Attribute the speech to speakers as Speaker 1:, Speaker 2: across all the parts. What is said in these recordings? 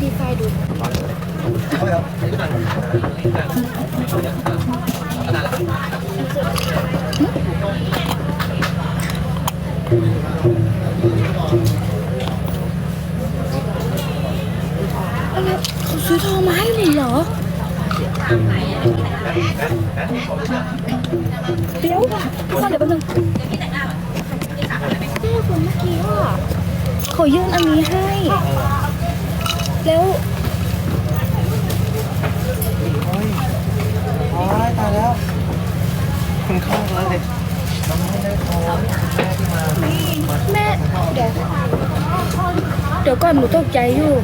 Speaker 1: พี่ฝ้ายดูอะไรเขาซื้อทองมาให้หนูเหรอเดี๋ยวก่อนเดี๋ยวแป๊บนึงเจ้าคนเมื่อกี้อะเขายื่นอันนี้ให้ แล้ว
Speaker 2: โอ้ยตายแล้วคุณเข้าเลยน้องไม่ได้โทรแม่ที่มา
Speaker 1: แม่เดี๋ยวเดี๋ยวก่อนหนูตกใจอยู่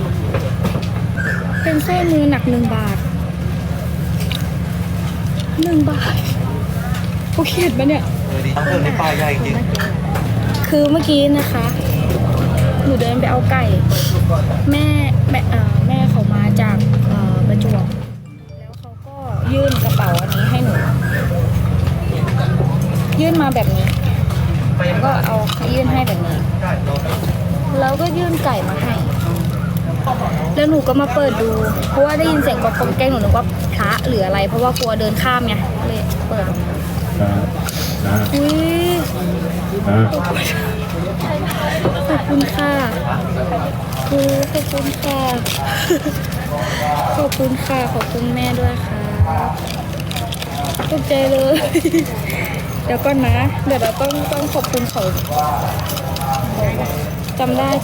Speaker 1: เป็นสร้อยมือหนักหนึ่งบาทหนึ่งบาทโอเคเห็นปะเนี่ย
Speaker 2: เออดีทั้งเพิ่มในป้ายใหญ่จริง
Speaker 1: คือเมื่อกี้นะคะ หนูเดินไปเอาไก่ ยื่นมาแบบนี้แล้วก็เอายื่นให้แบบนี้ แล้วก็ยื่นไก่มาให้ แล้วหนูก็มาเปิดดู เพราะว่าได้ยินเสียงกอกงแกล้งหนูนึกว่าพระหรืออะไร เพราะว่ากลัวเดินข้ามไงเลยเปิดออกมา
Speaker 3: อ่าอ่า
Speaker 1: อุ้ย
Speaker 3: อ่า
Speaker 1: ขอบคุณค่ะคือขอบคุณค่ะ ขอบคุณค่ะ ขอบคุณแม่ด้วยค่ะตกใจเลย เดี๋ยวก่อนนะ เดี๋ยวเราต้องต้องขอบคุณเขาจำได้จ